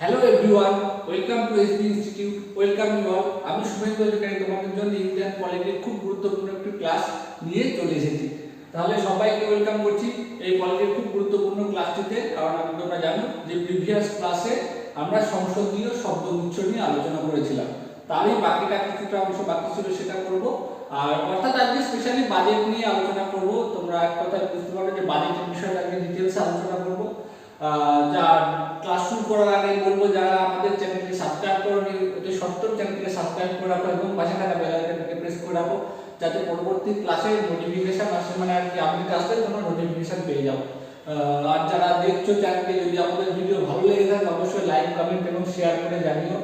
Hello everyone welcome to SB institute welcome you all আমি শুভেন্দু অধিকারী, তোমাদের জন্য ইন্ডিয়ান পলিটির খুব গুরুত্বপূর্ণ একটি ক্লাস নিয়ে চলে এসেছি। তাহলে সবাইকে ওয়েলকাম করছি এই পলিটির খুব গুরুত্বপূর্ণ ক্লাসটিতে। কারণ আমি তোমরা জানো যে প্রিভিয়াস ক্লাসে আমরা সংসদীয় শব্দগুচ্ছ নিয়ে আলোচনা করেছিলাম। তারই বাকিটা কিছুটা অংশ বাকি ছিল সেটা করব। আর অর্থাৎ আজকে স্পেশালি বাজেট নিয়ে আলোচনা করব। তোমরা এক কথায় বুঝতে পারো যে বাজেটের বিষয়টা আজকে ডিটেলসে আলোচনা করব। যা ক্লাস শুরু করার আগে বলব যারা আমাদের চ্যানেলটি সাবস্ক্রাইব করোনি, অতি সত্তর চ্যানেলটিকে সাবস্ক্রাইব করে রাখো এবং পাশে থাকা বেল আইকনটিকে প্রেস করে রাখো যাতে পরবর্তী ক্লাসের নোটিফিকেশন আসে মানে আর কি আপডেট আসলে তোমরা নোটিফিকেশন পেয়ে যাও। আর যারা দেখছ চ্যানেলটি যদি আমাদের ভিডিও ভালো লেগে থাকে, অবশ্যই লাইক কমেন্ট এবং শেয়ার করে জানিও।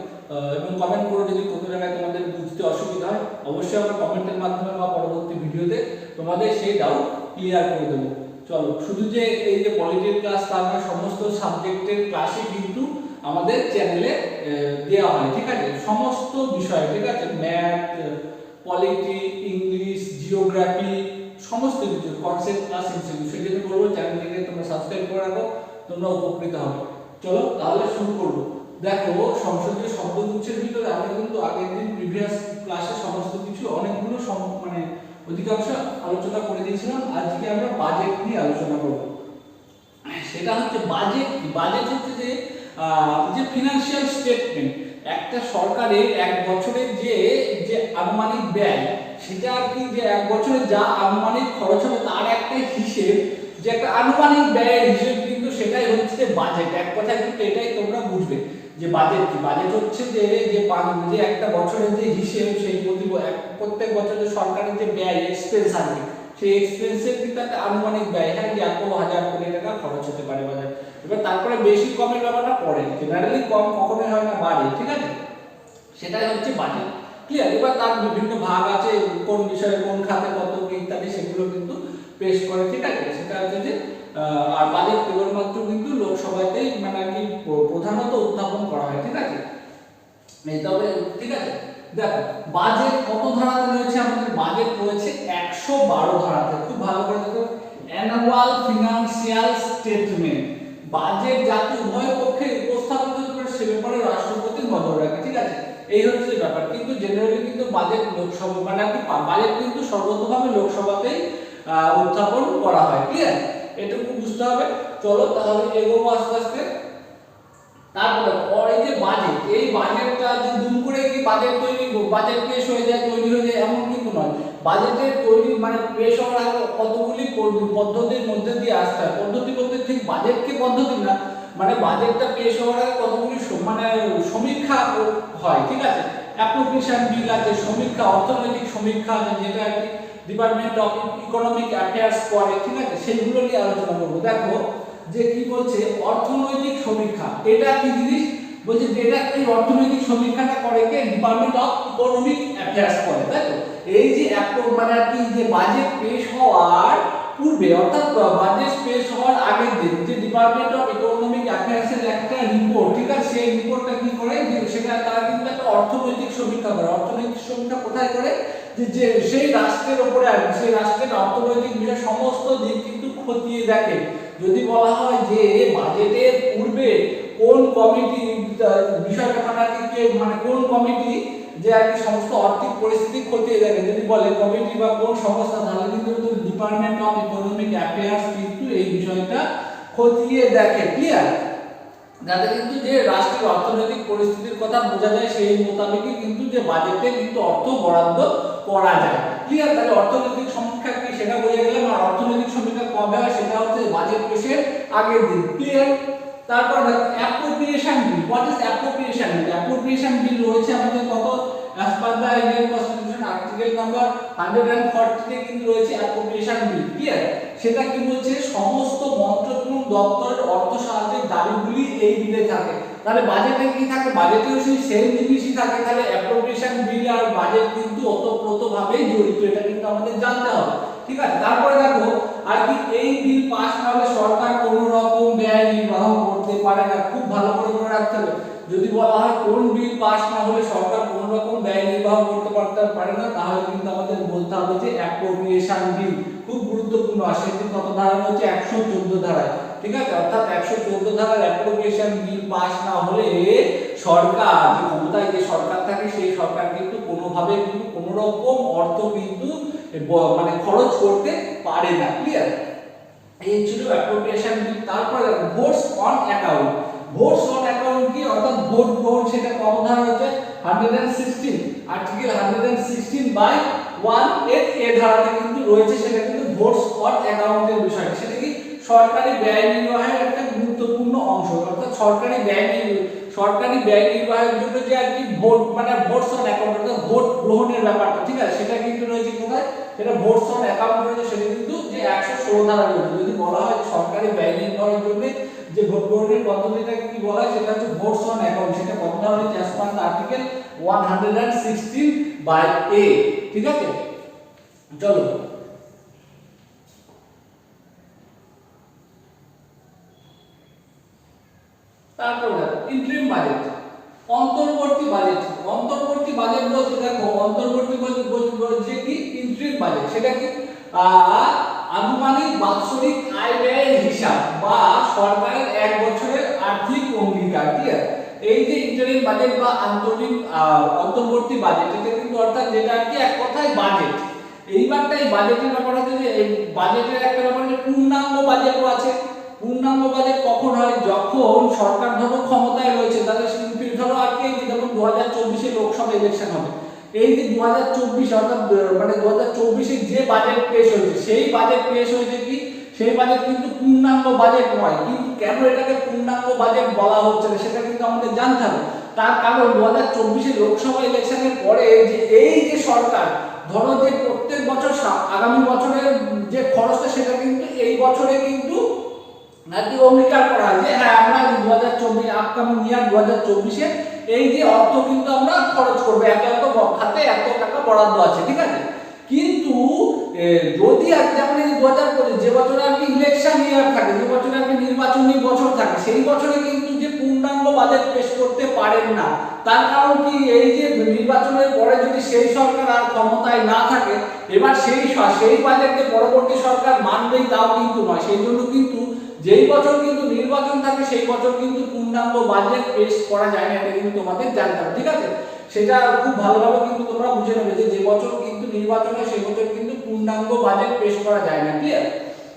এবং কমেন্ট করো যদি কোনো জায়গায় তোমাদের বুঝতে অসুবিধা হয়, অবশ্যই আমরা কমেন্টের মাধ্যমে বা পরবর্তী ভিডিওতে তোমাদের সেই ডাউট ক্লিয়ার করে দেবো। চলো, শুধু যে এই যে পলিটির ক্লাস তা নয়, সমস্ত সাবজেক্টের ক্লাসই কিন্তু আমাদের চ্যানেলে দেওয়া হয়, ঠিক আছে? সমস্ত বিষয়, ঠিক আছে? ম্যাথ পলিটি ইংলিশ জিওগ্রাফি সমস্ত কিছু কনসেপ্ট ক্লাস এমসিকিউ সেই জন্য বলব চ্যানেলটিকে তোমরা সাবস্ক্রাইব করে রাখো, তোমরা উপকৃত হবে। চলো, তাহলে শুরু করব। দেখো, সংসদীয় শব্দগুচ্ছের ভিতরে আমরা কিন্তু আগের দিন প্রিভিয়াস ক্লাসে সমস্ত কিছু অনেকগুলো সম- মানে অধিকাংশ আলোচনা করে দিয়েছিলাম, আজকে আমরা বাজেট নিয়ে আলোচনা করব। সেটা হচ্ছে বাজেট বাজেট হচ্ছে যে যে ফিনান্সিয়াল স্টেটমেন্ট একটা সরকারের এক বছরের যে যে আনুমানিক ব্যয়, সেটা আর কি যে এক বছরে যা আনুমানিক খরচ হবে, তার একটা হিসেব। যে একটা আনুমানিক ব্যয়ের হিসেব কিন্তু সেটাই হচ্ছে বাজেট এক কথায় কিন্তু এটাই তোমরা বুঝবে। যে বাজেট কি? বাজেট হচ্ছে যে যে যে একটা বছরের যে হিসেব, সেই প্রতি প্রত্যেক বছর যে সরকারের যে ব্যয় এক্সপেন্স আছে সেই এক্সপেন্সের কিন্তু একটা আনুমানিক ব্যয়। হ্যাঁ যে এত হাজার, কোটি টাকা খরচ হতে পারে বাজারে। এবার তারপরে বেশি কমের ব্যাপারটা পড়ে জেনারেলি কম কখনোই হয় না, বাড়ে, ঠিক আছে? সেটাই হচ্ছে বাজেট। ক্লিয়ার এবার তার বিভিন্ন ভাগ আছে, কোন বিষয়ে কোন খাতে কত ইত্যাদি, সেগুলো কিন্তু পেশ করে, ঠিক আছে? সেটা হচ্ছে যে আর বাজেট কেবলমাত্র কিন্তু লোকসভাতেই মানে আর কি প্রধানত উত্থাপন করা হয়, ঠিক আছে? তবে, ঠিক আছে? দেখো, বাজেট কত ধারাতে রয়েছে? আমাদের বাজেট রয়েছে একশো বারো ধারাতে। খুব ভালো করে দেখো। অ্যানুয়াল ফিনান্সিয়াল স্টেটমেন্ট বাজেট যাতে উভয় পক্ষে উপস্থাপিত করে সে ব্যাপারে রাষ্ট্রপতি নজর রাখে, ঠিক আছে? এই হচ্ছে ব্যাপার। কিন্তু জেনারেলি কিন্তু বাজেট লোকসভা মানে বাজেট কিন্তু সর্বতভাবে লোকসভাতেই উত্থাপন করা হয় ক্লিয়ার এটুকু বুঝতে হবে। চলো তাহলে এগোবো আস্তে আস্তে। তারপরে পরে যে বাজেট এই বাজেটটা যে দুম করে কি বাজেট তৈরি বাজেট পেশ হয়ে যায়, তৈরি হয়ে যায়, এমন কিন্তু নয়। বাজেটের তৈরি মানে পেশ হওয়ার আগে কতগুলি পদ্ধতির মধ্যে দিয়ে আসতে হয়। পদ্ধতি বলতে ঠিক বাজেটকে পদ্ধতি না মানে বাজেটটা পেশ হওয়ার আগে কতগুলি মানে সমীক্ষা হয়, ঠিক আছে? অ্যাপ্লিকেশন বিল আছে, সমীক্ষা, অর্থনৈতিক সমীক্ষা আছে, যেটা আর কি ডিপার্টমেন্ট অফ ইকোনমিক অ্যাফেয়ার্স করে ঠিক আছে? সেইগুলো নিয়ে আলোচনা করব। দেখো, যে কি বলছে, অর্থনৈতিক সমীক্ষা। এটা কি জিনিস? বলছে এটা এই অর্থনৈতিক সমীক্ষাটা করে কে? ডিপার্টমেন্ট অফ ইকোনমিক অ্যাফেয়ার্স করে, তাই তো? এই যে মানে আর কি, যে বাজেট পেশ হওয়ার পূর্বে, অর্থাৎ বাজেট পেশ হওয়ার আগের দিন, যে ডিপার্টমেন্ট অফ ইকোনমিক অ্যাফেয়ার্স এর একটা রিপোর্ট ঠিক আছে? সেই রিপোর্টটা কি করে? সেটা তারা কিন্তু একটা অর্থনৈতিক সমীক্ষা করে। অর্থনৈতিক সমীক্ষা কোথায় করে? যে সেই রাষ্ট্রের উপরে আর সেই রাষ্ট্রের অর্থনৈতিক বিষয় সমস্ত দিক কিন্তু খতিয়ে দেখে। যদি বলা হয় যে বাজেটের পূর্বে কোন কমিটি বিষয়টা মানে মানে কোন কমিটি যে আর কি সমস্ত আর্থিক পরিস্থিতি খতিয়ে দেখে, যদি বলে কমিটি বা কোন সংস্থা, তাহলে কিন্তু ডিপার্টমেন্ট অফ ইকোনমিক অ্যাফেয়ার্স কিন্তু এই বিষয়টা খতিয়ে দেখে ক্লিয়ার যাতে কিন্তু যে রাষ্ট্রের অর্থনৈতিক পরিস্থিতির কথা বোঝা যায়, সেই মোতাবেকই কিন্তু যে বাজেটে কিন্তু অর্থ বরাদ্দ করা যায়। ক্লিয়ার তাহলে অর্থনৈতিক সমীক্ষা কি সেটা বোঝা গেলাম, আর অর্থনৈতিক সমীক্ষা কবে হয় সেটা হচ্ছে বাজেট পেশের আগের দিন ক্লিয়ার তারপর appropriation bill what is appropriation bill appropriation bill রয়েছে আমাদের কত? As the Indian constitution article number 140 তে কিন্তু রয়েছে অ্যাপ্রোপ্রিয়েশন বিল ক্লিয়ার সেটা কি বলছে? সমস্ত মন্ত্রণালয় দপ্তরের অর্থ সাহায্যের দাবিগুলি এই বিলে থাকে। তাহলে বাজেটে কি থাকে? বাজেটেও সেই সেম জিনিসই থাকে। তাহলে অ্যাপ্রোপ্রিয়েশন বিল আর বাজেট কিন্তু ওতপ্রোতভাবে জড়িত। এটা কিন্তু আমাদের জানতে হবে। ঠিক আছে? তারপরে দেখো, আর কি এই বিল পাস হলে সরকার কোনো রকম ব্যয় নির্বাহ করতে পারে না। খুব ভালো করে মনে রাখতে হবে। যদি বলা হয় কোন বিল পাস না হলে সরকার কোনো রকম ব্যয় নির্বাহ করতে পারতে পারে না, তাহলে কিন্তু আমাদের বলতে হবে যে অ্যাপ্রোপ্রিয়েশন বিল খুব গুরুত্বপূর্ণ। আর সেটি কত ধারা হচ্ছে একশো চোদ্দ ধারায়। ঠিক আছে? অর্থাৎ একশো চোদ্দ ধারার অ্যাপ্লিকেশন বিল পাস না হলে সরকার, যে ক্ষমতায় যে সরকার থাকে, সেই সরকার কিন্তু কোনোভাবে কিন্তু কোনো রকম অর্থ কিন্তু মানে খরচ করতে পারে না ক্লিয়ার এই ছিল অ্যাপ্রোপ্রিয়েশন বিল তারপরে votes on account votes on account কি? অর্থাৎ ভোট গ্রহণ সেটা কত ধারা হচ্ছে? 116 আর্টিকেল 116 বাই ওয়ান এ ধারাতে কিন্তু রয়েছে, সেটা কিন্তু ভোটস অন অ্যাকাউন্টের বিষয় সেটা কি? সরকারি ব্যয় নির্বাহের একটা গুরুত্বপূর্ণ অংশ। অর্থাৎ সরকারি ব্যয় সরকারি ব্যয় নির্বাহের জন্য যে আর কি ভোট মানে ভোটস অন অ্যাকাউন্ট অর্থাৎ ভোট গ্রহণের ব্যাপারটা, ঠিক আছে? সেটা কিন্তু রয়েছে কোথায়? সেটা ভোটস অন অ্যাকাউন্ট রয়েছে, সেটা কিন্তু যে একশো ষোলো ধারা রয়েছে যদি বলা হয় সরকারি ব্যয় নির্বাহের জন্য যে ভোট গ্রহণের পদ্ধতিটাকে কি বলা হয়, সেটা হচ্ছে ভোটস অন অ্যাকাউন্ট সেটা কত ধারা রয়েছে? As per article one hundred and sixteen by A ঠিক আছে? চলো। তারপর দেখো ইন্টারিম বাজেট অন্তর্বর্তী বাজেট অন্তর্বর্তী বাজেট বলতে দেখো, অন্তর্বর্তী বলছে কি? ইন্টারিম বাজেট সেটা কি? আনুমানিক বাৎসরিক আয় ব্যয়ের হিসাব বা সরকারের এক বছরের আর্থিক অঙ্গীকার ঠিক আছে এই যে ইন্টারিম বাজেট বা আন্তরিক অন্তর্বর্তী বাজেট এটা কিন্তু অর্থাৎ যেটা আর কি, এক কথায় বাজেট এইবারটা এই বাজেটের ব্যাপার হচ্ছে যে, এই বাজেটের একটা ব্যাপার যে পূর্ণাঙ্গ বাজেটও আছে। পূর্ণাঙ্গ বাজেট কখন হয়? যখন সরকার ধরো ক্ষমতায় রয়েছে, তাহলে ধরো আর কি, এই যে যেমন দু হাজার চব্বিশে লোকসভা ইলেকশন হবে। এই যে দু হাজার চব্বিশ অর্থাৎ মানে দু হাজার চব্বিশে যে বাজেট পেশ হয়েছে, সেই বাজেট পেশ হয়েছে কি? সেই বাজেট কিন্তু পূর্ণাঙ্গ বাজেট নয়। কিন্তু কেন এটাকে পূর্ণাঙ্গ বাজেট বলা হচ্ছে না, সেটা কিন্তু আমাদের জানতে হবে। তার কারণ দু হাজার চব্বিশে লোকসভা ইলেকশনের পরে যে এই যে সরকার, ধরো যে প্রত্যেক বছর আগামী বছরের যে খরচটা, সেটা কিন্তু এই বছরে কিন্তু নাকি অঙ্গীকার করা যে হ্যাঁ আমরা দু হাজার চব্বিশ আপকামিং ইয়ার দু হাজার চব্বিশে এই যে অর্থ কিন্তু আমরা খরচ করব। এত এত খাতে এত টাকা বরাদ্দ আছে, ঠিক আছে? কিন্তু যদি আর যেমন এই দু হাজার পঁচিশ, যে বছরে আর কি ইলেকশন ইয়ার থাকে, যে বছরে আর কি নির্বাচনী বছর থাকে, সেই বছরে কিন্তু যে পূর্ণাঙ্গ বাজেট পেশ করতে পারেন না, তার কারণ কি এই যে নির্বাচনের পরে যদি সেই সরকার আর ক্ষমতায় না থাকে, এবার সেই সেই বাজেটকে পরবর্তী সরকার মানবেই, তাও কিন্তু নয়। সেই জন্য কিন্তু যেই বছর কিন্তু নির্বাচন থাকে, সেই বছর কিন্তু পূর্ণাঙ্গ বাজেট পেশ করা যায় না, এটা কিন্তু তোমাদের জানতে হবে, ঠিক আছে? সেটা খুব ভালোভাবে কিন্তু তোমরা বুঝে নেবে যে যে বছর কিন্তু নির্বাচন হয় সেই বছর কিন্তু পূর্ণাঙ্গ বাজেট পেশ করা যায় না ক্লিয়ার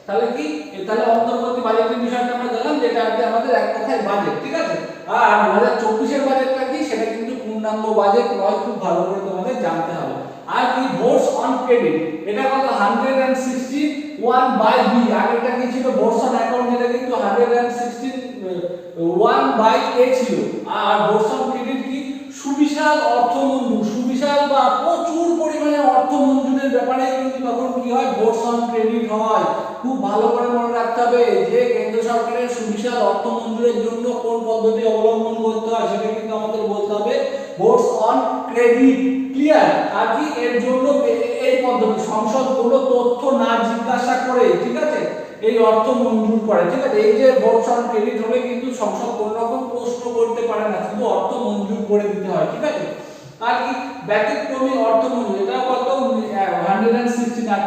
তাহলে কি? তাহলে অন্তর্বর্তী বাজেটের বিষয়টা আমরা জানলাম যেটা আর কি আমাদের এক কথায় বাজেট ঠিক আছে? আর দু হাজার চব্বিশের বাজেটটা কি? সেটা কিন্তু পূর্ণাঙ্গ বাজেট নয়, খুব ভালো করে তোমাদের জানতে হবে। আর কি অন ক্রেডিট এটা কত? Hundred and sixty one by B আগেরটা কি ছিল? বর্ষণ অ্যাকাউন্ট যেটা কিন্তু hundred and sixteen one by A ছিল। আর বর্ষণ ক্রেডিট কি? সুবিশাল অর্থ সুবিশাল বা প্রচুর পরিমাণে অর্থ মঞ্জুরের ব্যাপারে কিন্তু তখন কি হয়? ভোটস অন ক্রেডিট হয়। খুব ভালো করে মনে রাখতে হবে যে কেন্দ্র সরকারের সুবিশাল অর্থ মঞ্জুরের জন্য কোন পদ্ধতি অবলম্বন করতে হয় সেটা কিন্তু আমাদের বলতে হবে। ভোটস অন ক্রেডিট ক্লিয়ার আর কি এর জন্য এই পদ্ধতি সংসদ কোনো তথ্য না জিজ্ঞাসা করে, ঠিক আছে? এই অর্থ মঞ্জুর করে, ঠিক আছে? এই যে ভোটস অন ক্রেডিট হলে কিন্তু সংসদ কোনো রকম প্রশ্ন করতে পারে না, শুধু অর্থ মঞ্জুর করে দিতে হয়, ঠিক আছে? আর কি ব্যতিক্রমী অর্থ মঞ্জুর এটা কত hundred and sixteen as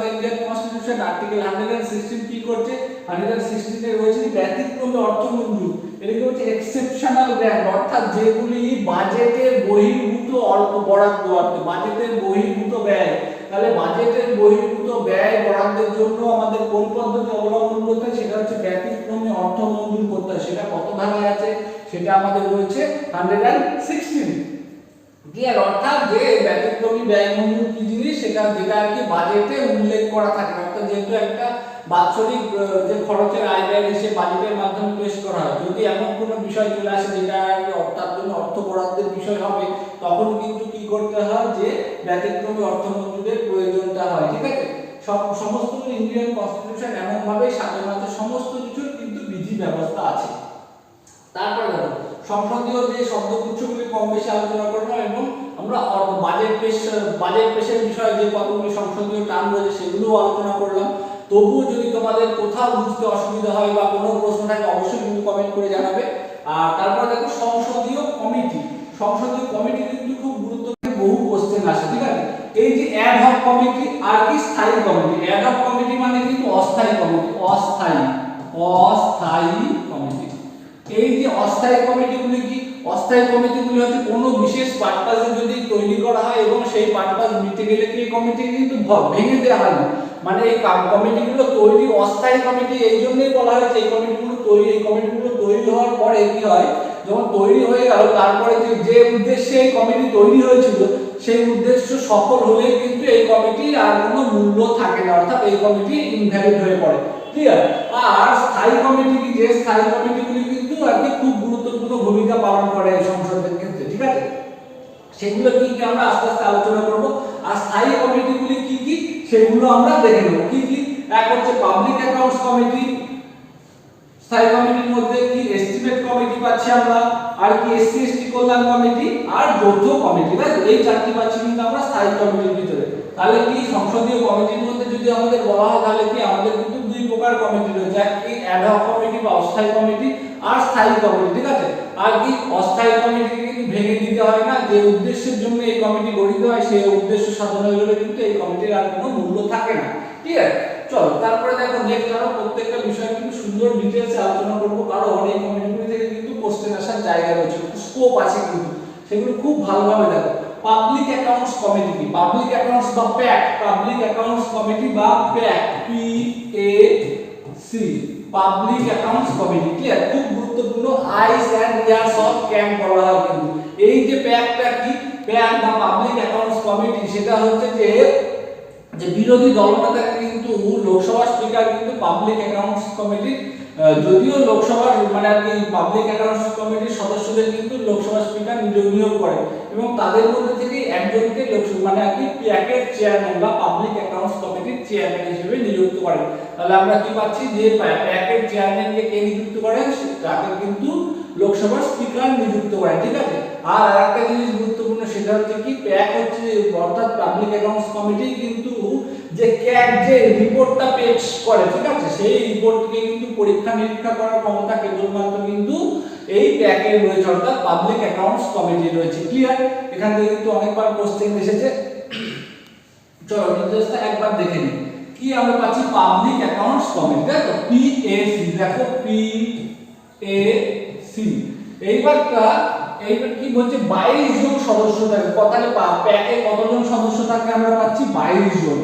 the Indian constitution article hundred and sixteen কি করছে? হান্ড্রেড অ্যান্ড সিক্সটিনে রয়েছে ব্যতিক্রমী অর্থ মঞ্জুর এটা কি হচ্ছে? এক্সেপশনাল গ্র্যান্ট অর্থাৎ যেগুলি বাজেটের বহির্ভূত অর্থ বরাদ্দ অর্থ বাজেটের বহির্ভূত ব্যয়। তাহলে বাজেটের বহির্ভূত ব্যয় বরাদ্দের জন্য আমাদের কোন পদ্ধতি অবলম্বন করতে হয়? সেটা হচ্ছে ব্যতিক্রমী অর্থ মঞ্জুর করতে হয় সেটা কত ধারায় আছে? সেটা আমাদের রয়েছে হান্ড্রেড অ্যান্ড সিক্সটিন ক্লিয়ার অর্থাৎ যে ব্যতিক্রমী ব্যয় মঞ্জুর কি জিনিস সেটা যেটা আর কি বাজেটে উল্লেখ করা থাকে। অর্থাৎ যেহেতু একটা বাৎসরিক যে খরচের আয় ব্যয় হিসেবে বাজেটের মাধ্যমে পেশ করা হয়। যদি এমন কোনো বিষয় চলে আসে যেটা আর তার জন্য অর্থ বরাদ্দের বিষয় হবে, তখন কিন্তু কি করতে হয় যে ব্যতিক্রমী অর্থ মঞ্জুরের প্রয়োজনটা হয়, ঠিক আছে? সব, সমস্ত ইন্ডিয়ান কনস্টিটিউশন এমন ভাবে সাজানো আছে, সমস্ত কিছুর কিন্তু বিধি ব্যবস্থা আছে। তারপরে দেখো সংসদীয় যে শব্দগুচ্ছগুলি কম বেশি আলোচনা করলাম এবং আমরা বাজেট পেশ বাজেট পেশের বিষয়ে যে কতগুলি সংসদীয় টার্ম রয়েছে সেগুলোও আলোচনা করলাম। তবুও যদি তোমাদের কোথাও বুঝতে অসুবিধা হয় বা কোনো প্রশ্ন থাকে, অবশ্যই কিন্তু কমেন্ট করে জানাবে। আর তারপর দেখো সংসদীয় কমিটি সংসদীয় কমিটি কিন্তু খুব গুরুত্বপূর্ণ বহু কোশ্চেন আসে, ঠিক আছে? এই যে অ্যাড হক কমিটি আর কি স্থায়ী কমিটি অ্যাড হক কমিটি মানে কিন্তু অস্থায়ী কমিটি অস্থায়ী। অস্থায়ী এই যে অস্থায়ী কমিটিগুলি কি? অস্থায়ী কমিটিগুলি হচ্ছে কোনো বিশেষ পারপাসে যদি তৈরি করা হয় এবং সেই পারপাস মিটে গেলে কি কমিটি কিন্তু ভেঙে দেওয়া হয় না? মানে এই কাম- কমিটিগুলো তৈরি, অস্থায়ী কমিটি এই জন্যই বলা হয়েছে, এই কমিটিগুলো তৈরি, এই কমিটিগুলো তৈরি হওয়ার পরে কি হয়? যখন তৈরি হয়ে গেল, তারপরে যে যে উদ্দেশ্যে এই কমিটি তৈরি হয়েছিল, সেই উদ্দেশ্য সফল হলে কিন্তু এই কমিটির আর কোনো মূল্য থাকে না, অর্থাৎ এই কমিটি ইনভ্যালিড হয়ে পড়ে। ক্লিয়ার আর স্থায়ী কমিটি কি? যে স্থায়ী কমিটিগুলি পালন করে সংসদের ক্ষেত্রে, ঠিক আছে? সেগুলো কি কি আমরা আস্তে আস্তে আলোচনা করব? আর স্থায়ী কমিটিগুলি কি কি? সেগুলো আমরা দেখে নেব। কি কি? এক হচ্ছে পাবলিক অ্যাকাউন্টস কমিটি স্থায়ী কমিটির মধ্যে কি এস্টিমেট কমিটি পাচ্ছি আমরা, আর কি এসসি এসটি কল্যাণ কমিটি আর যৌথ কমিটি তাই? এই চারটি পাচ্ছি কিন্তু আমরা স্থায়ী কমিটির ভিতরে। তাহলে কি সংসদীয় কমিটির মধ্যে যদি আমাদের বলা হয়, তাহলে কি আমাদের কিন্তু দুই প্রকার কমিটি রয়েছে? এক কি অ্যাডহক কমিটি বা অস্থায়ী কমিটি আর স্থায়ী কমিটি, ঠিক আছে? আর কি অস্থায়ী কমিটিকে কিন্তু ভেঙে দিতে হয় না। যে উদ্দেশ্যের জন্য এই কমিটি গঠিত হয়, সেই উদ্দেশ্য সাধন হয়ে গেলে কিন্তু এই কমিটির আর কোনো মূল্য থাকে না। ঠিক আছে? চলো, তারপরে দেখো নেক্সট আরও প্রত্যেকটা বিষয় কিন্তু সুন্দর ডিটেলসে আলোচনা করব। কারণ এই কমিটিগুলি থেকে কিন্তু কোশ্চেন আসার জায়গা রয়েছে স্কোপ আছে কিন্তু। সেগুলো খুব ভালোভাবে দেখো। পাবলিক অ্যাকাউন্টস কমিটি কি? পাবলিক অ্যাকাউন্টস বা প্যাক পাবলিক অ্যাকাউন্টস কমিটি বা PAC P A C public accounts committee clear খুব গুরুত্বপূর্ণ eyes and ears of camp করা হয় কিন্তু। এই যে প্যাকটা কি? প্যাক বা পাবলিক অ্যাকাউন্টস কমিটি সেটা হচ্ছে যে যে বিরোধী দলনেতা কিন্তু লোকসভা স্পিকার কিন্তু পাবলিক অ্যাকাউন্টস কমিটির যদিও লোকসভার মানে আর কি পাবলিক অ্যাকাউন্টস কমিটির সদস্যদের কিন্তু লোকসভা স্পিকার নিয়োগ করে এবং তাদের মধ্যে থেকে একজনকে লোকসভা মানে আর কি প্যাকেট চেয়ারম্যান বা পাবলিক অ্যাকাউন্টস কমিটির চেয়ারম্যান হিসেবে নিযুক্ত করেন। তাহলে আমরা কি পাচ্ছি যে প্যাকেট চেয়ারম্যানকে কে নিযুক্ত করে তাকে কিন্তু লোকসভার স্পিকার নিযুক্ত করেন ঠিক আছে? আর আরেকটা জিনিস গুরুত্বপূর্ণ, সেটা হচ্ছে কি, প্যাক হচ্ছে অর্থাৎ পাবলিক অ্যাকাউন্টস কমিটি কিন্তু যে ক্যাক যে রিপোর্টটা পেশ করে, ঠিক আছে? সেই রিপোর্টকে কিন্তু পরীক্ষা নিরীক্ষা করার ক্ষমতা কেবলমাত্র কিন্তু এই প্যাকের রয়েছে, অর্থাৎ পাবলিক অ্যাকাউন্টস কমিটি রয়েছে। ক্লিয়ার এখান থেকে কিন্তু অনেকবার কোশ্চেন এসেছে। চলো ডিটেলসটা একবার দেখে নিই। কি আমরা পাচ্ছি? পাবলিক অ্যাকাউন্টস কমিটি দেখো তো? পি এ সি দেখো পি এ এইবারটা, এইবার কি বলছে 22 জন সদস্য থাকে তাহলে প্যাকে কতজন সদস্য থাকে আমরা পাচ্ছি 22 জন।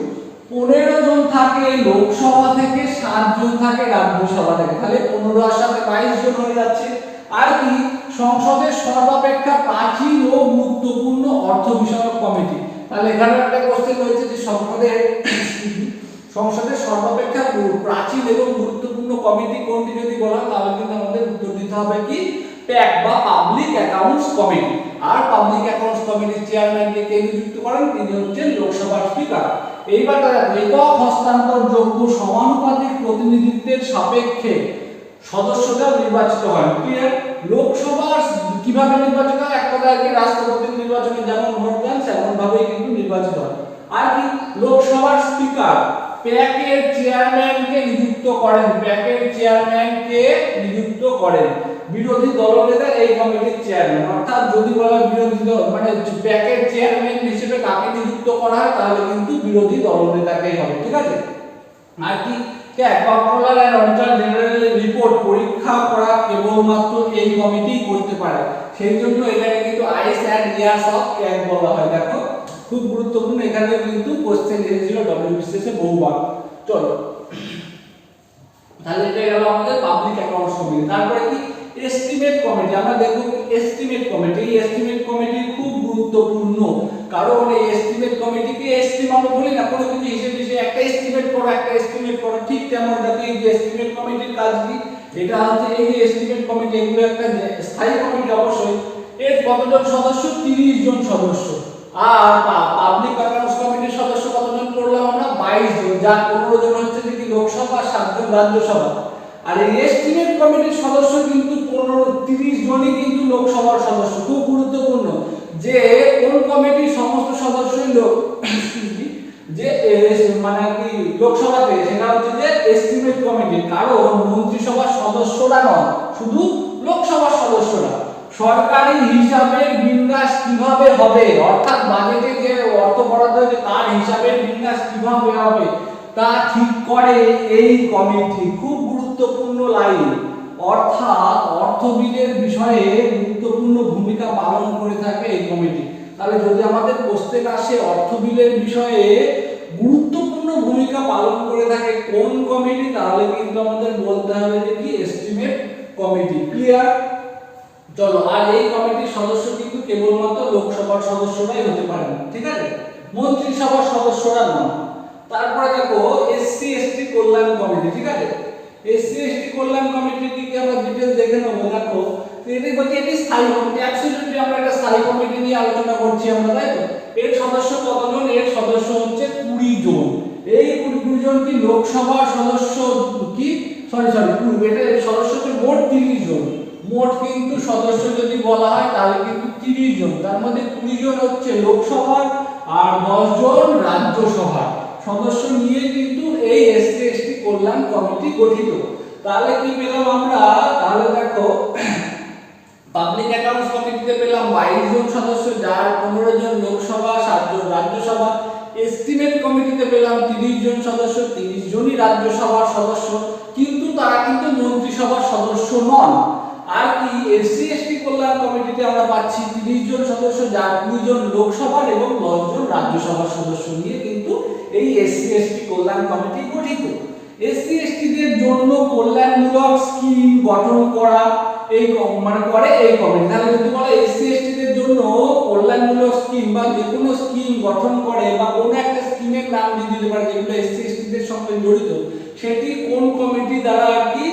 পনেরো জন থাকে লোকসভা থেকে, সাত জন থাকে রাজ্যসভা থেকে। তাহলে পনেরো আর বাইশ জন হয়ে যাচ্ছে। আর কি, সংসদের সর্বাপেক্ষা প্রাচীন ও গুরুত্বপূর্ণ অর্থ বিষয়ক কমিটি। তাহলে এখানে একটা কোশ্চেন রয়েছে যে সংসদের সংসদের সর্বাপেক্ষা প্রাচীন এবং গুরুত্বপূর্ণ কমিটি কোনটি যদি বলা তাহলে কিন্তু আমাদের উত্তর দিতে হবে কি? প্যাক বা পাবলিক অ্যাকাউন্টস কমিটি আর পাবলিক অ্যাকাউন্টস কমিটির চেয়ারম্যানকে কে নিযুক্ত করেন? তিনি হচ্ছেন লোকসভার স্পিকার এইবার তারা একক হস্তান্তরযোগ্য সমানুপাতিক প্রতিনিধিত্বের সাপেক্ষে সদস্যরা নির্বাচিত হয়। ক্লিয়ার লোকসভার কীভাবে নির্বাচিত হয়? এক কথায় কি রাষ্ট্রপতির নির্বাচনে যেমন ভোট দেন সেমন ভাবেই কিন্তু নির্বাচিত হয়। আর কি? লোকসভার স্পিকার প্যাকের চেয়ারম্যানকে নিযুক্ত করেন, প্যাকের চেয়ারম্যানকে নিযুক্ত করেন। বিরোধী দলনেতা এই কমিটির চেয়ারম্যান। অর্থাৎ যদি বলা বিরোধী দল মানে প্যাকের চেয়ারম্যান হিসেবে কাকে নিযুক্ত করা হয়, তাহলে কিন্তু বিরোধী দলনেতাকেই হবে, ঠিক আছে? আর কি? কন্ট্রোলার এন্ড অডিটর জেনারেলের রিপোর্ট পরীক্ষা করা কেবলমাত্র এই কমিটি করতে পারে। সেই জন্য এটাকে কিন্তু eyes and ears of CAG বলা হয়, দেখো। খুব গুরুত্বপূর্ণ, এখানে কিন্তু কোশ্চেন এসেছিল ডব্লিউবিসিএস বহুবার। চলো। তাহলে এটা গেল আমাদের পাবলিক অ্যাকাউন্টস কমিটি তারপরে কি? এস্টিমেট কমিটি আমরা দেখব এস্টিমেট কমিটি এই এস্টিমেট কমিটি খুব গুরুত্বপূর্ণ। কারণ এই এস্টিমেট কমিটিকে এস্টিমেট আমরা বলি না, কোনো কিছু হিসেবে হিসেবে একটা এস্টিমেট করো, একটা এস্টিমেট করো। ঠিক তেমন দেখো এই যে এস্টিমেট কমিটির কাজ কি? এটা হচ্ছে এই যে এস্টিমেট কমিটি এগুলো একটা স্থায়ী কমিটি অবশ্যই। এর কতজন সদস্য? 30 জন সদস্য। আর পাবলিক অ্যাকাউন্টস কমিটির সদস্য কতজন করলাম আমরা? 22 জন, যার 15 জন হচ্ছে কি লোকসভা আর জন রাজ্যসভা। আর এই এস্টিমেট কমিটির সদস্য কিন্তু 15 30 জনই কিন্তু লোকসভার সদস্য। খুব গুরুত্বপূর্ণ যে কোন কমিটির সমস্ত সদস্যই লোক যে মানে কি লোকসভাতে, সেটা হচ্ছে যে এস্টিমেট কমিটি কারণ মন্ত্রিসভার সদস্যরা নয়, শুধু লোকসভার সদস্যরা। সরকারি হিসাবের বিন্যাস কীভাবে হবে? অর্থাৎ বাজেটে যে অর্থ বরাদ্দ হয়েছে, তার হিসাবের বিন্যাস কীভাবে হবে? তা ঠিক করে এই কমিটি। খুব গুরুত্বপূর্ণ লাইন। অর্থাৎ অর্থ বিলের বিষয়ে গুরুত্বপূর্ণ ভূমিকা পালন করে থাকে এই কমিটি। তাহলে যদি আমাদের কোশ্চেন আসে অর্থ বিলের বিষয়ে গুরুত্বপূর্ণ ভূমিকা পালন করে থাকে কোন কমিটি, তাহলে কিন্তু আমাদের বলতে হবে যে কি? Estimate committee. ক্লিয়ার চলো, আর এই কমিটির সদস্য কিন্তু কেবলমাত্র লোকসভার সদস্যরাই হতে পারেন ঠিক আছে? মন্ত্রিসভার সদস্যরা নয়। তারপরে দেখো, এসসি, এসটি, কল্যাণ কমিটি, ঠিক আছে? এসসি, এসটি, কল্যাণ কমিটি কি কি আমরা ডিটেইলস দেখে নেব, দেখো। এটি বলছি এটি স্থায়ী কমিটি অ্যাবসলিউটলি আমরা একটা স্থায়ী কমিটি নিয়ে আলোচনা করছি আমরা, তাই তো? এর সদস্য কতজন? এর সদস্য হচ্ছে কুড়ি জন। এই কুড়ি কুড়ি জন কি লোকসভার সদস্য কি? সরি সরি এটা সদস্য হচ্ছে মোট তিরিশ জন। মোট কিন্তু সদস্য যদি বলা হয়, তাহলে কিন্তু তিরিশ জন। তার মধ্যে কুড়ি জন হচ্ছে লোকসভার আর দশ জন রাজ্যসভার। সদস্য নিয়ে কিন্তু এই এসসি, এসটি কল্যাণ কমিটি গঠিত। তাহলে কি পেলাম আমরা? তাহলে দেখো পাবলিক অ্যাকাউন্টস কমিটিতে পেলাম বাইশ জন সদস্য, যার পনেরো জন লোকসভা সাতজন রাজ্যসভা। এস্টিমেট কমিটিতে পেলাম তিরিশ জন সদস্য, তিরিশ জনই রাজ্যসভার সদস্য। কিন্তু তারা কিন্তু মন্ত্রিসভার সদস্য নন। আর কি, এসসি, এসটি কল্যাণ কমিটিতে আমরা পাচ্ছি তিরিশ জন সদস্য যার কুড়ি জন লোকসভার এবং দশ জন রাজ্যসভার সদস্য নিয়ে কিন্তু এই এসসি, এসটি কল্যাণ কমিটি গঠিত। এসসি, এসটিদের জন্য কল্যাণমূলক স্কিম গঠন করা, এই মানে করে এই কমিটি। তাহলে যদি বলে এসসি, এসটিদের জন্য কল্যাণমূলক স্কিম বা যে কোনো স্কিম গঠন করে বা কোনো একটা স্কিমের নাম দিয়ে দিতে পারে, যেগুলো এসসি, এসটিদের সঙ্গে জড়িত, সেটি কোন কমিটি দ্বারা আর কি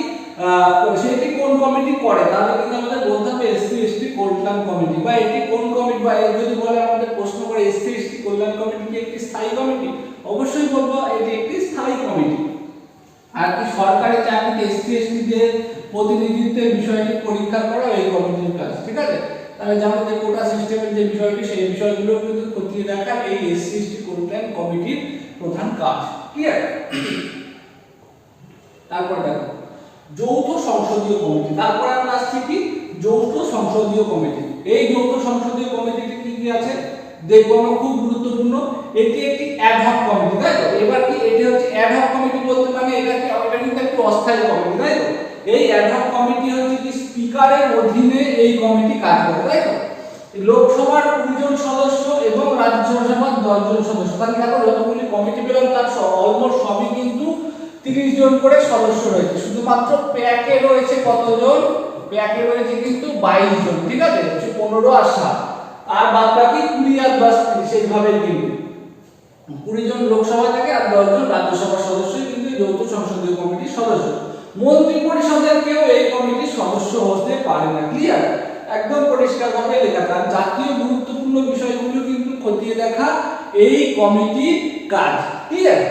সেটি কোন কমিটি করে? তাহলে কিন্তু আমাদের বলতে হবে এসসি এসটি কল্যাণ কমিটি বা এটি কোন কমিটি বা যদি বলে আমাদের প্রশ্ন করে এসসি এসটি কল্যাণ কমিটি কি একটি স্থায়ী কমিটি অবশ্যই বলব এটি একটি স্থায়ী কমিটি আর কি সরকারি চাকরিতে এসসি এসটিদের প্রতিনিধিত্বের বিষয়টি পরীক্ষা করা এই কমিটির কাজ, ঠিক আছে? তাহলে জানো যে কোটা সিস্টেমের যে বিষয়টি, সেই বিষয়গুলো কিন্তু খতিয়ে দেখা এই এসসি এসটি কল্যাণ কমিটির প্রধান কাজ ক্লিয়ার তারপর দেখো। যৌথ সংসদীয় কমিটি। তারপর আমরা আসছি কি? যৌথ সংসদীয় কমিটি। এই যৌথ সংসদীয় কমিটিতে কি কি আছে? দেখব আমরা, খুব গুরুত্বপূর্ণ। এটি একটি অ্যাডহক কমিটি, তাই তো? এবার কি, এটি হচ্ছে অ্যাডহক কমিটি বলতে মানে এটা কি, এটা কিন্তু একটি অস্থায়ী কমিটি, তাই তো? এই অ্যাডহক কমিটি হচ্ছে কি, স্পিকারের অধীনে এই কমিটি কাজ করে, তাই তো? লোকসভার কুড়ি জন সদস্য এবং রাজ্যসভার দশজন সদস্য। তাহলে দেখো, যতগুলি কমিটি পেলাম, তার অলমোস্ট সবই কিন্তু তিরিশ জন করে সদস্য রয়েছে। শুধুমাত্র প্যাকে রয়েছে কতজন? প্যাকে রয়েছে কিন্তু বাইশ জন, ঠিক আছে? পনেরো আর সাত। আর বাদ বাকি কুড়ি আর দশ তিরিশ কিন্তু। কুড়ি জন লোকসভা থেকে আর দশ জন রাজ্যসভার সদস্যই কিন্তু যৌথ সংসদীয় কমিটির সদস্য। মন্ত্রী পরিষদের কেউ এই কমিটির সদস্য হতে পারে না ক্লিয়ার একদম পরিষ্কারভাবে লেখা। তার জাতীয় গুরুত্বপূর্ণ বিষয়গুলো কিন্তু খতিয়ে দেখা এই কমিটির কাজ ক্লিয়ার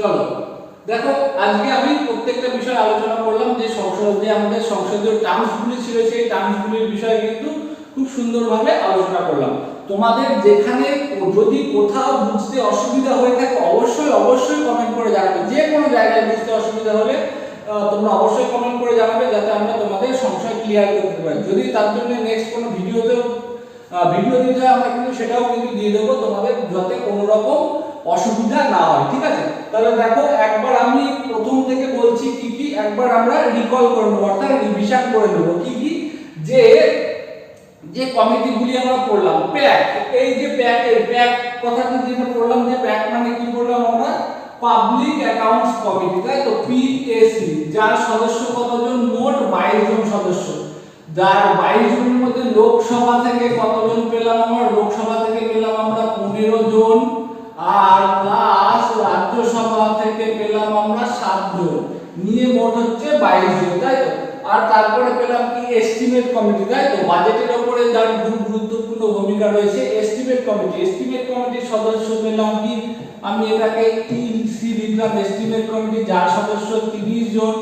চলো। দেখো, আজকে আমি প্রত্যেকটা বিষয় আলোচনা করলাম যে সংসদ যে আমাদের সংসদীয় টার্মসগুলি ছিল, সেই টার্মসগুলির বিষয়ে কিন্তু খুব সুন্দরভাবে আলোচনা করলাম। তোমাদের যেখানে যদি কোথাও বুঝতে অসুবিধা হয়ে থাকে, অবশ্যই অবশ্যই কমেন্ট করে জানাবে। যে কোনো জায়গায় বুঝতে অসুবিধা হলে তোমরা অবশ্যই কমেন্ট করে জানাবে যাতে আমরা তোমাদের সংশয় ক্লিয়ার করতে পারি। যদি তার জন্য নেক্সট কোনো ভিডিওতেও ভিডিও দিতে হয়, আমরা কিন্তু সেটাও কিন্তু দিয়ে দেবো। তোমাদের যাতে কোনো রকম অসুবিধা না হয়, ঠিক আছে? তাহলে দেখো, একবার আমি প্রথম থেকে বলছি কি কি, একবার আমরা রিকল করে নেব, অর্থাৎ রিভিশন করে নেব কি কি, যে যে কমিটিগুলি আমরা পড়লাম প্যাক এই যে প্যাকের প্যাক কথাটি যেটা পড়লাম যে প্যাক মানে কি পড়লাম আমরা? পাবলিক অ্যাকাউন্টস কমিটি তাই তো? পিএসি যার সদস্য কতজন? মোট বাইশ জন সদস্য। যার বাইশ জনের মধ্যে লোকসভা থেকে কতজন পেলাম আমরা? লোকসভা থেকে পেলাম আমরা পনেরো জন। আর প্লাস রাজ্যসভা থেকে পেলাম আমরা সাতজন। নিয়ে মোট হচ্ছে বাইশ জন তাই তো? আর তারপরে পেলাম কি এস্টিমেট কমিটি তাই তো? বাজেটের উপরে যার গুরুত্বপূর্ণ ভূমিকা রয়েছে এস্টিমেট কমিটি এস্টিমেট কমিটির সদস্য পেলাম কি? আমি এটাকে টিসি লিখলাম এস্টিমেট কমিটি যার সদস্য তিরিশ জন,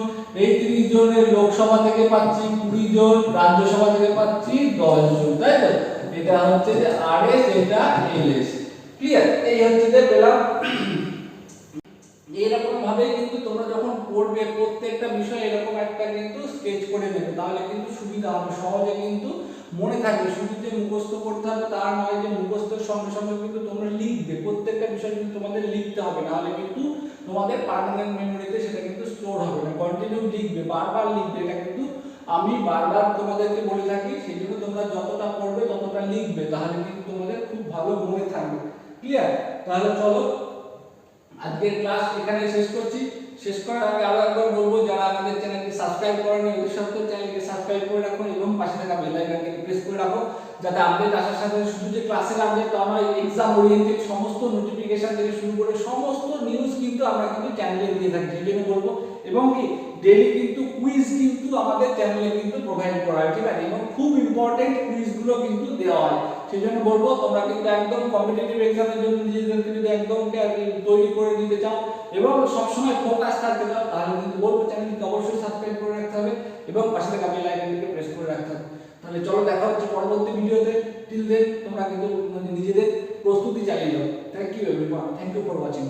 এই তিরিশ জনের লোকসভা থেকে পাচ্ছি কুড়ি জন, রাজ্যসভা থেকে পাচ্ছি দশ জন, তাই তো? এটা হচ্ছে যে আর এস এটা এল এস ক্লিয়ার এই হচ্ছে যে পেলাম। এরকম ভাবে কিন্তু তোমরা যখন পড়বে, প্রত্যেকটা বিষয় এরকম একটা কিন্তু স্কেচ করে নেবে। তাহলে কিন্তু সুবিধা হবে। সহজে কিন্তু মনে থাকবে। শুধু মুখস্থ করতে হবে তা নয় যে মুখস্থের সঙ্গে সঙ্গে কিন্তু তোমরা লিখবে। প্রত্যেকটা বিষয় কিন্তু তোমাদের লিখতে হবে। নাহলে কিন্তু তোমাদের পার্মানেন্ট মেমোরিতে সেটা কিন্তু স্টোর হবে না। কন্টিনিউ লিখবে। বারবার লিখবে। এটা কিন্তু আমি বারবার তোমাদেরকে বলে থাকি সেই জন্য তোমরা যতটা পড়বে ততটা লিখবে। তাহলে কিন্তু তোমাদের খুব ভালো মনে থাকবে। ক্লিয়ার তাহলে চলো, আজকের ক্লাস এখানে শেষ করছি। শেষ করার আগে আরও একবার বলব, যারা আমাদের চ্যানেলকে সাবস্ক্রাইব করেনি ওদের সাথে চ্যানেলকে সাবস্ক্রাইব করে রাখুন এবং পাশে থাকা বেল আইকনকে প্রেস করে রাখো, যাতে আপডেট আসার সাথে শুধু যে ক্লাসের আপডেট তা নয় এক্সাম ওরিয়েন্টেড সমস্ত নোটিফিকেশন থেকে শুরু করে সমস্ত নিউজ কিন্তু আমরা কিন্তু চ্যানেলে দিয়ে থাকি সেই জন্য বলব। এবং কি ডেলি কিন্তু কুইজ কিন্তু আমাদের চ্যানেলে কিন্তু প্রোভাইড করা হয়, ঠিক আছে? এবং খুব ইম্পর্টেন্ট কুইজগুলো কিন্তু দেওয়া হয়। সেই জন্য বলব, তোমরা কিন্তু একদম কম্পিটিটিভ এক্সামের জন্য নিজেদেরকে যদি একদম তৈরি করে নিতে চাও এবং সবসময় ফোকাস থাকতে চাও, তাহলে কিন্তু বলব চ্যানেলটিকে অবশ্যই সাবস্ক্রাইব করে রাখতে হবে এবং পাশে থাকা বেল আইকনটিকে প্রেস করে রাখতে হবে। তাহলে চলো দেখা হচ্ছে পরবর্তী ভিডিওতে। টিল দেন তোমরা কিন্তু নিজেদের প্রস্তুতি চালিয়ে যাও। Thank you everyone thank you for watching